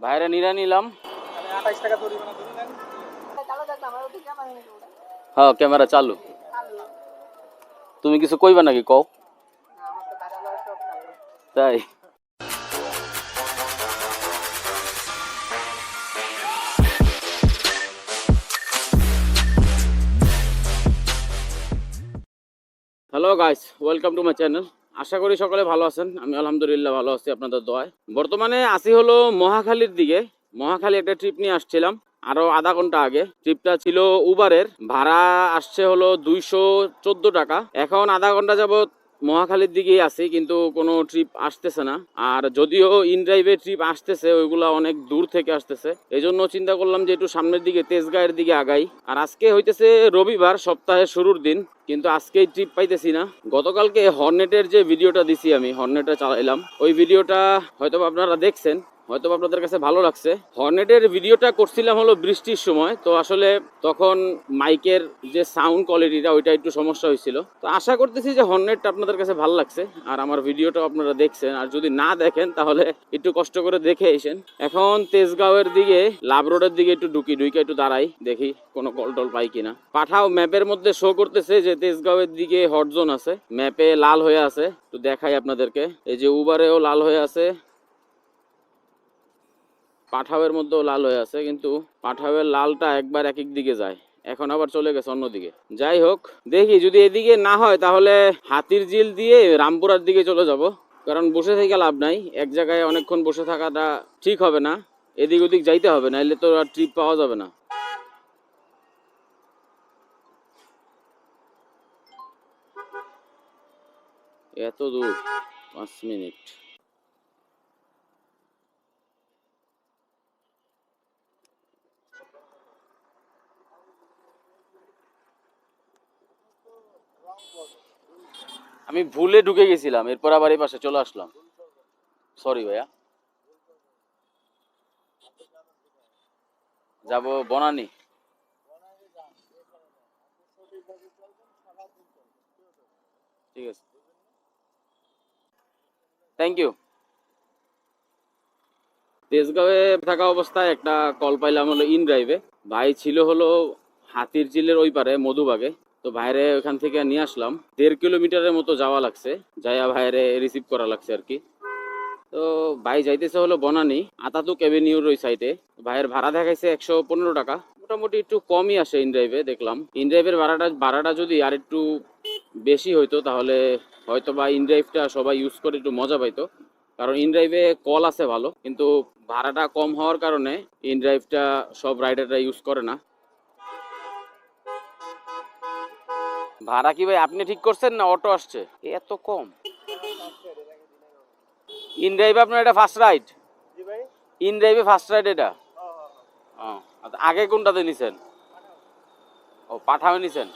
ভাইরা নিরা নিলাম আঠাইশ টাকা জরিমানা ধরে নেন হ্যাঁ ক্যামেরা চালু তুমি কিছু কইবা নাকি কও তাই hello guys welcome to my channel আশা করি সকলে ভালো আছেন। আমি আলহামদুলিল্লাহ ভালো আছি, আপনাদের দোয়ায়। বর্তমানে আসি হলো মহাখালীর দিকে। মহাখালী একটা ট্রিপ নিয়ে আসছিলাম, আরও আধা ঘণ্টা আগে। ট্রিপটা ছিল উবারের ভাড়া আসছে হলো দুইশো চোদ্দ টাকা। এখন আধা ঘণ্টা যাবত মহাখালীর দিকেই আছি, কিন্তু কোনো ট্রিপ আসতেছে না। আর যদিও ইন ড্রাইভে ট্রিপ আসতেছে, ওইগুলা অনেক দূর থেকে আসতেছে। এই জন্য চিন্তা করলাম যে একটু সামনের দিকে তেজগাঁয়ের দিকে আগাই। আর আজকে হইতেছে রবিবার, সপ্তাহের শুরুর দিন, কিন্তু আজকেই ট্রিপ পাইতেছি না। গতকালকে হর্নেটের যে ভিডিওটা দিছি আমি হর্নেটটা চালাইলাম। ওই ভিডিওটা হয়তো আপনারা দেখছেন। হয়তো আপনাদের কাছে ভালো লাগছে। হর্নেটের ভিডিওটা করছিলাম হলো বৃষ্টির সময়, তো আসলে তখন মাইকের যে সাউন্ড কোয়ালিটিটা ওইটা একটু সমস্যা হয়েছিল। তো আশা করতেছি যে হর্নেটটা আপনাদের কাছে ভালো লাগছে, আর আমার ভিডিওটাও আপনারা দেখছেন। আর যদি না দেখেন, তাহলে একটু কষ্ট করে দেখে এসেন এখন তেজগাঁওয়ের দিকে, লাভ রোডের দিকে একটু ঢুকি ঢুকে একটু দাঁড়াই, দেখি কোনো কল টল পাই কিনা। পাঠাও ম্যাপের মধ্যে শো করতেছে যে তেজগাঁওয়ের দিকে হট জোন আছে। ম্যাপে লাল হয়ে আছে, একটু দেখাই আপনাদেরকে। এই যে উবারেও লাল হয়ে আছে। পাঠাওয়ের মধ্যেও লাল হয়ে আছে, কিন্তু পাঠাওয়ের লালটা একবার এক এক দিকে যায়। এখন আবার চলে গেছে অন্যদিকে যাই হোক, দেখি যদি এদিকে না হয়, তাহলে হাতির ঝিল দিয়ে রামপুরার দিকে চলে যাব। কারণ বসে থেকে লাভ নাই। এক জায়গায় অনেকক্ষণ বসে থাকাটা ঠিক হবে না। এদিক ওদিক যাইতে হবে, নাইলে তো আর ট্রিপ পাওয়া যাবে না। এত দূর, পাঁচ মিনিট। আমি ভুলে ঢুকে গেছিলাম, এরপর আবার এই পাশে চলে আসলাম। সরি ভাইয়া। যাব বনানি। ঠিক আছে। থ্যাংক ইউ তেজগাঁওয়ে থাকা অবস্থায় একটা কল পাইলাম হলো ইন ড্রাইভে ভাই ছিল হলো হাতির ঝিলের ওই পারে, মধুবাগে। তো ভাইরে ওখান থেকে নিয়ে আসলাম। দেড় কিলোমিটারের মতো যাওয়া লাগছে। যাইয়া ভাইরে রিসিভ করা লাগছে আর কি। তো ভাই যাইতেছে হলো বনানি, আতাতুক এভিনিউর ওই সাইডে ভাইয়ের ভাড়া দেখাইছে একশো পনেরো টাকা। মোটামুটি একটু কমই আসে ইনড্রাইভে দেখলাম। ইনড্রাইভের ভাড়াটা ভাড়াটা যদি আর একটু বেশি হইতো, তাহলে হয়তো বা ইনড্রাইভটা সবাই ইউজ করে একটু মজা পাইতো। কারণ ইনড্রাইভে কল আছে ভালো, কিন্তু ভাড়াটা কম হওয়ার কারণে ইনড্রাইভটা সব রাইডাররা ইউজ করে না। ভাড়া কি ভাই? আপনি ঠিক করছেন না? অটো আসছে। এত কম। ইন ড্রাইভে আপনার এটা ফার্স্ট রাইড ইন ড্রাইভে ফার্স্ট রাইড এটা? আচ্ছা, আগে কোনটাতে নিছেন? ও পাঠামে নিছেন।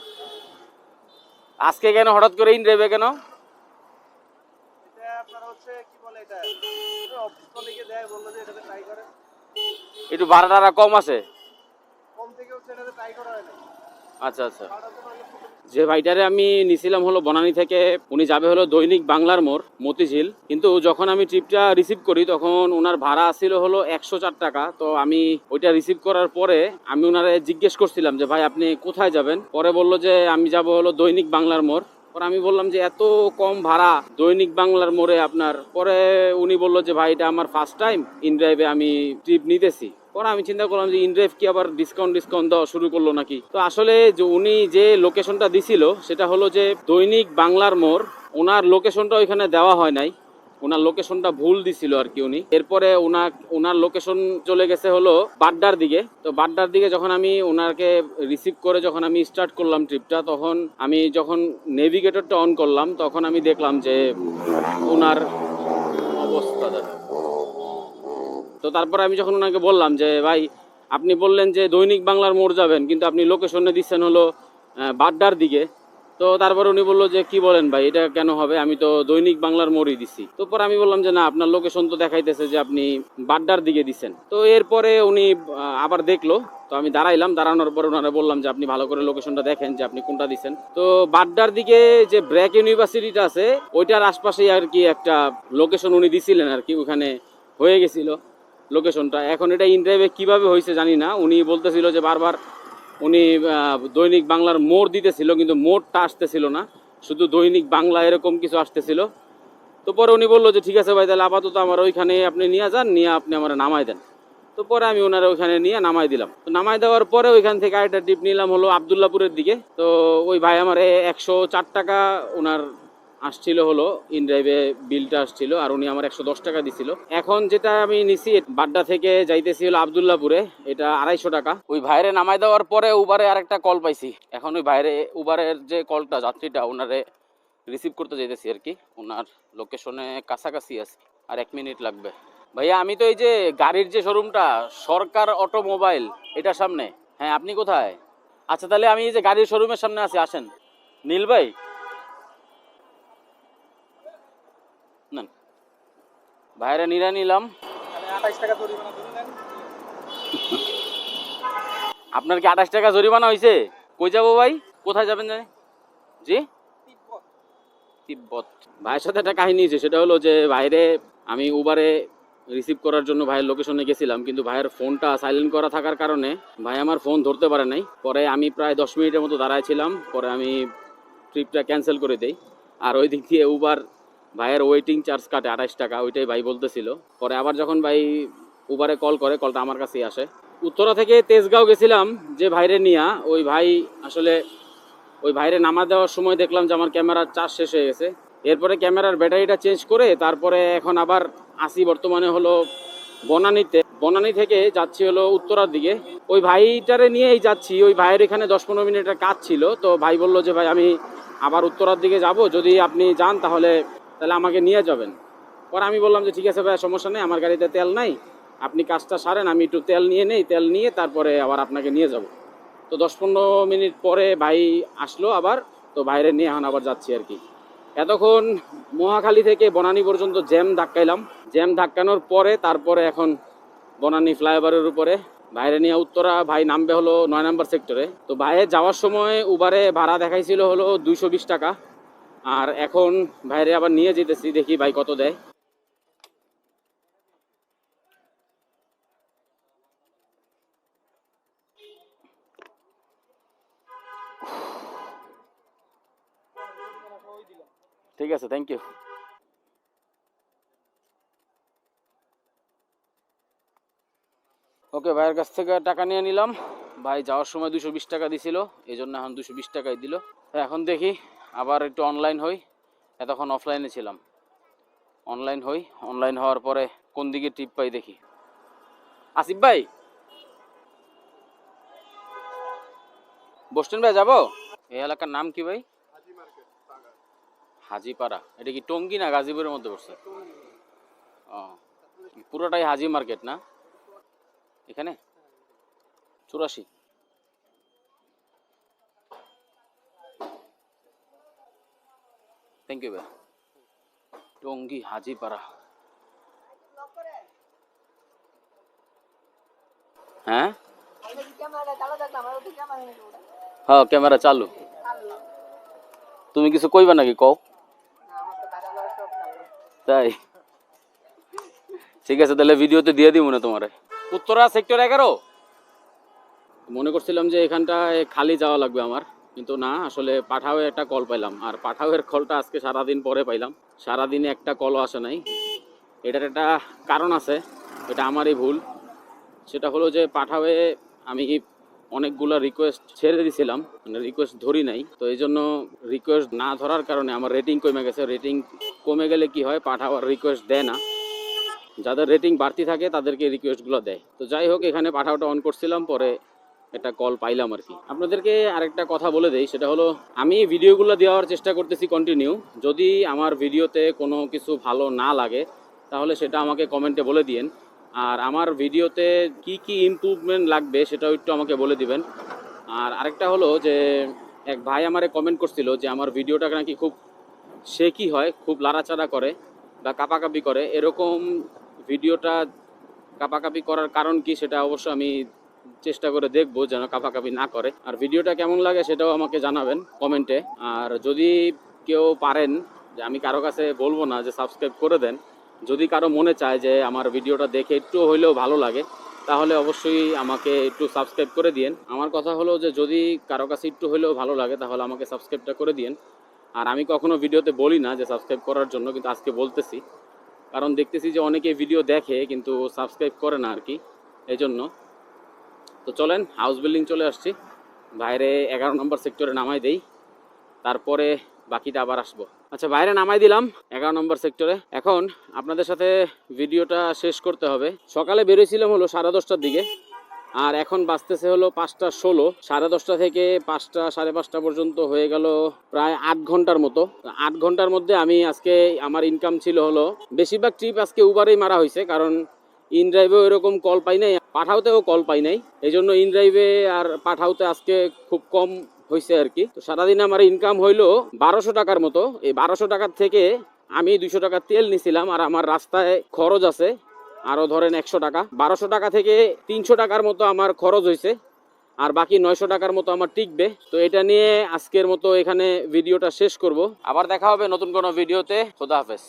আজকে কেন হঠাৎ করে ইন ড্রাইভে কেন একটু ভাড়া টাড়া কম আছে? কম থেকে হচ্ছে এটাতে ট্রাই করা হয় না আচ্ছা আচ্ছা। যে ভাইটারে আমি নিছিলাম হলো বনানী থেকে, উনি যাবে হলো দৈনিক বাংলার মোড়, মতিঝিল। কিন্তু যখন আমি ট্রিপটা রিসিভ করি, তখন ওনার ভাড়া ছিল হলো একশো চার টাকা। তো আমি ওইটা রিসিভ করার পরে আমি ওনারে জিজ্ঞেস করছিলাম যে, ভাই, আপনি কোথায় যাবেন? পরে বলল যে, আমি যাব হলো দৈনিক বাংলার মোড়। পরে আমি বললাম যে, এত কম ভাড়া দৈনিক বাংলার মোড়ে আপনার? পরে উনি বলল যে, ভাই, এটা আমার ফার্স্ট টাইম ইন ড্রাইভে আমি ট্রিপ নিতেছি। পরে আমি চিন্তা করলাম যে ইনড্রাইভ কি আবার ডিসকাউন্ট ডিসকাউন্ট দেওয়া শুরু করল নাকি? তো আসলে যে উনি যে লোকেশনটা দিছিল, সেটা হলো যে দৈনিক বাংলার মোড় ওনার লোকেশনটা ওইখানে দেওয়া হয় নাই। ওনার লোকেশনটা ভুল দিছিল আর কি উনি। এরপরে ওনার ওনার লোকেশন চলে গেছে হলো বাড্ডার দিকে। তো বাড্ডার দিকে যখন আমি ওনাকে রিসিভ করে যখন আমি স্টার্ট করলাম ট্রিপটা তখন আমি যখন নেভিগেটরটা অন করলাম, তখন আমি দেখলাম যে ওনার অবস্থা দেখা। তো তারপরে আমি যখন ওনাকে বললাম যে, ভাই, আপনি বললেন যে দৈনিক বাংলার মোড় যাবেন, কিন্তু আপনি লোকেশনে দিচ্ছেন হলো বাড্ডার দিকে। তো তারপর উনি বলল যে, কি বলেন ভাই, এটা কেন হবে? আমি তো দৈনিক বাংলার মোড়ই দিছি। তো পরে আমি বললাম যে, না, আপনার লোকেশন তো দেখাইতেছে যে আপনি বাড্ডার দিকে দিছেন তো এরপরে উনি আবার দেখল। তো আমি দাঁড়াইলাম, দাঁড়ানোর পরে ওনারা বললাম যে, আপনি ভালো করে লোকেশনটা দেখেন যে আপনি কোনটা দিচ্ছেন। তো বাড্ডার দিকে যে ব্র্যাক ইউনিভার্সিটিটা আছে, ওইটার আশপাশেই আর কি একটা লোকেশন উনি দিছিলেন আর কি, ওখানে হয়ে গেছিল। লোকেশনটা। এখন এটা ইনড্রাইভে কীভাবে হয়েছে জানি না। উনি বলতেছিল যে বারবার উনি দৈনিক বাংলার মোড় দিতেছিল, কিন্তু মোড়টা আসতেছিল না। শুধু দৈনিক বাংলা এরকম কিছু আসতেছিল। তো পরে উনি বলল যে, ঠিক আছে ভাই, তাহলে আপাতত আমার ওইখানে আপনি নিয়ে যান, নিয়ে আপনি আমার নামাই দেন। তো পরে আমি ওনারা ওইখানে নিয়ে নামাই দিলাম। তো নামাই দেওয়ার পরে ওইখান থেকে আরেকটা টিপ নিলাম হলো আবদুল্লাপুরের দিকে। তো ওই ভাই আমার একশো চার টাকা ওনার আসছিল হলো ইনড্রাইভে বিলটা আসছিল আর উনি আমার একশো দশ টাকা দিছিল। এখন যেটা আমি নিছি, বাড্ডা থেকে যাইতেছি হলো আবদুল্লাপুরে, এটা আড়াইশো টাকা। ওই ভাইরে নামাই দেওয়ার পরে উবারে আরেকটা কল পাইছি। এখন ওই ভাইরে উবারের যে কলটা যাত্রীটা, ওনারে রিসিভ করতে যাইতেছি আর কি। ওনার লোকেশনে কাছাকাছি আছে, আর এক মিনিট লাগবে। ভাইয়া, আমি তো এই যে গাড়ির যে শোরুমটা সরকার অটোমোবাইল, এটার সামনে। হ্যাঁ আপনি কোথায়? আচ্ছা তাহলে আমি এই যে গাড়ির শোরুমের সামনে আছি, আসেন। নীল ভাই? নেন। ভাইরা নিরা নিলাম। আপনার কি আঠাশ টাকা জরিমানা হয়েছে কই যাব ভাই? কোথায় যাবেন জানি? জি। তিব্বত। ভাইয়ের সাথে একটা কাহিনী হয়েছে সেটা হলো যে বাইরে আমি উবারে রিসিভ করার জন্য ভাইয়ের লোকেশনে গেছিলাম, কিন্তু ভাইয়ের ফোনটা সাইলেন্ট করা থাকার কারণে ভাই আমার ফোন ধরতে পারে নাই। পরে আমি প্রায় দশ মিনিটের মতো দাঁড়ায় ছিলাম, পরে আমি ট্রিপটা ক্যান্সেল করে দিই। আর ওই দিক দিয়ে উবার ভাইয়ের ওয়েটিং চার্জ কাটে আঠাশ টাকা, ওইটাই ভাই বলতেছিল। পরে আবার যখন ভাই উবারে কল করে কলটা আমার কাছেই আসে। উত্তরা থেকে তেজগাঁও গেছিলাম যে ভাইরে নিয়া, ওই ভাই আসলে ওই ভাইরে নামা দেওয়ার সময় দেখলাম যে আমার ক্যামেরার চার্জ শেষ হয়ে গেছে। এরপরে ক্যামেরার ব্যাটারিটা চেঞ্জ করে, তারপরে এখন আবার আসি বর্তমানে হলো বনানীতে। বনানী থেকে যাচ্ছি হলো উত্তরার দিকে। ওই ভাইটারে নিয়েই যাচ্ছি, ওই ভাইয়ের এখানে দশ পনেরো মিনিটের কাজ ছিল। তো ভাই বলল যে, ভাই, আমি আবার উত্তরার দিকে যাব। যদি আপনি যান তাহলে তাহলে আমাকে নিয়ে যাবেন। পরে আমি বললাম যে, ঠিক আছে ভাই সমস্যা নেই, আমার গাড়িতে তেল নাই। আপনি কাজটা সারেন, আমি একটু তেল নিয়ে নেই, তেল নিয়ে তারপরে আবার আপনাকে নিয়ে যাব। তো দশ পনেরো মিনিট পরে ভাই আসলো আবার, তো বাইরে নিয়ে এখন আবার যাচ্ছি আর কি। এতক্ষণ মহাখালী থেকে বনানী পর্যন্ত জ্যাম ধাক্কাইলাম। জ্যাম ধাক্কানোর পরে তারপরে এখন বনানী ফ্লাইওভারের উপরে। বাইরে নিয়ে উত্তরা, ভাই নামবে হলো নয় নম্বর সেক্টরে। তো ভাইয়ে যাওয়ার সময় উবারে ভাড়া দেখাইছিল হলো দুইশো বিশ টাকা। আর এখন বাইরে আবার নিয়ে যেতেছি, দেখি ভাই কত দেয়। ঠিক আছে থ্যাংক ইউ ওকে ভাইয়ের কাছ থেকে টাকা নিয়ে নিলাম। ভাই যাওয়ার সময় দুশো বিশ টাকা দিছিল, এই জন্য এখন দুশো বিশ টাকাই দিল। এখন দেখি আবার একটু অনলাইন হই। এতক্ষণ অফলাইনে ছিলাম। অনলাইন হই অনলাইন হওয়ার পরে কোন দিকে টিপ পাই দেখি। আসিফ ভাই! বসছেন ভাই যাব? এই এলাকার নাম কি ভাই? হাজিপাড়া। এটা কি টঙ্গী না গাজীপুরের মধ্যে পড়ছে? ও, পুরোটাই হাজি মার্কেট না? এখানে? চুরাশি। থ্যাংক ইউ ভাই টঙ্গী হাজিপাড়া হ্যাঁ হ্যাঁ ক্যামেরা চালু। তুমি কিছু কইবা নাকি কও? তাই। ঠিক আছে, তাহলে ভিডিওতে দিয়ে দিব না তোমারে। উত্তরা সেক্টর এগারো। মনে করছিলাম যে এখানটায় খালি যাওয়া লাগবে আমার। কিন্তু না, আসলে পাঠাও একটা কল পাইলাম। আর পাঠাওয়ের কলটা আজকে সারাদিন পরে পাইলাম। সারাদিনে একটা কলও আসে নাই। এটার একটা কারণ আছে, এটা আমারই ভুল। সেটা হলো যে পাঠাওয়ে আমি অনেকগুলো রিকোয়েস্ট ছেড়ে দিয়েছিলাম মানে রিকোয়েস্ট ধরি নাই। তো এই জন্য রিকোয়েস্ট না ধরার কারণে আমার রেটিং কমে গেছে। রেটিং কমে গেলে কি হয় পাঠাও আর রিকোয়েস্ট দেয় না। যাদের রেটিং বাড়তি থাকে, তাদেরকে রিকোয়েস্টগুলো দেয়। তো যাই হোক, এখানে পাঠাওটা অন করছিলাম। পরে একটা কল পাইলাম আর কি। আপনাদেরকে আরেকটা কথা বলে দেই, সেটা হলো, আমি ভিডিওগুলো দেওয়ার চেষ্টা করতেছি কন্টিনিউ যদি আমার ভিডিওতে কোনো কিছু ভালো না লাগে, তাহলে সেটা আমাকে কমেন্টে বলে দিয়েন। আর আমার ভিডিওতে কি কি ইমপ্রুভমেন্ট লাগবে, সেটাও একটু আমাকে বলে দিবেন। আর আরেকটা হলো যে, এক ভাই আমারে কমেন্ট করছিল যে, আমার ভিডিওটা নাকি খুব শেকি হয়, খুব লাড়াচাড়া করে বা কাপাকাপি করে। এরকম ভিডিওটা কাপাকাপি করার কারণ কি, সেটা অবশ্য আমি চেষ্টা করে দেখব যেন কাপাকাপি না করে। আর ভিডিওটা কেমন লাগে সেটাও আমাকে জানাবেন কমেন্টে। আর যদি কেউ পারেন, যে আমি কারও কাছে বলব না যে সাবস্ক্রাইব করে দেন, যদি কারও মনে চায় যে আমার ভিডিওটা দেখে একটু হইলেও ভালো লাগে, তাহলে অবশ্যই আমাকে একটু সাবস্ক্রাইব করে দিয়েন। আমার কথা হলো যে যদি কারও কাছে একটু হইলেও ভালো লাগে, তাহলে আমাকে সাবস্ক্রাইবটা করে দিয়েন। আর আমি কখনো ভিডিওতে বলি না যে সাবস্ক্রাইব করার জন্য, কিন্তু আজকে বলতেছি। কারণ দেখতেছি যে অনেকে ভিডিও দেখে, কিন্তু সাবস্ক্রাইব করে না আর কি। এই জন্য তো চলেন হাউস বিল্ডিং চলে আসছি। বাইরে এগারো নম্বর সেক্টরে নামাই দেই। তারপরে বাকিটা আবার আসব। আচ্ছা বাইরে নামাই দিলাম এগারো নম্বর সেক্টরে এখন আপনাদের সাথে ভিডিওটা শেষ করতে হবে। সকালে বেরোইছিলাম হলো সাড়ে দশটার দিকে, আর এখন বাঁচতেছে হলো পাঁচটা ষোলো। সাড়ে দশটা থেকে পাঁচটা, সাড়ে পাঁচটা পর্যন্ত হয়ে গেল প্রায় আট ঘণ্টার মতো। আট ঘণ্টার মধ্যে আমি আজকে আমার ইনকাম ছিল হলো, বেশিরভাগ ট্রিপ আজকে উবারেই মারা হয়েছে কারণ ইন ড্রাইভেও এরকম কল পাই নাই। পাঠাওতেও কল পাই নাই। এই জন্য ইন ড্রাইভে আর পাঠাওতে আজকে খুব কম হয়েছে আর কি। তো সারাদিন আমার ইনকাম হইল বারোশো টাকার মতো। এই বারোশো টাকার থেকে আমি দুশো টাকা তেল নিছিলাম আর আমার রাস্তায় খরচ আছে আরও ধরেন একশো টাকা। বারোশো টাকা থেকে তিনশো টাকার মতো আমার খরচ হয়েছে আর বাকি নয়শো টাকার মতো আমার টিকবে। তো এটা নিয়ে আজকের মতো এখানে ভিডিওটা শেষ করব। আবার দেখা হবে নতুন কোনো ভিডিওতে খোদা হাফেজ।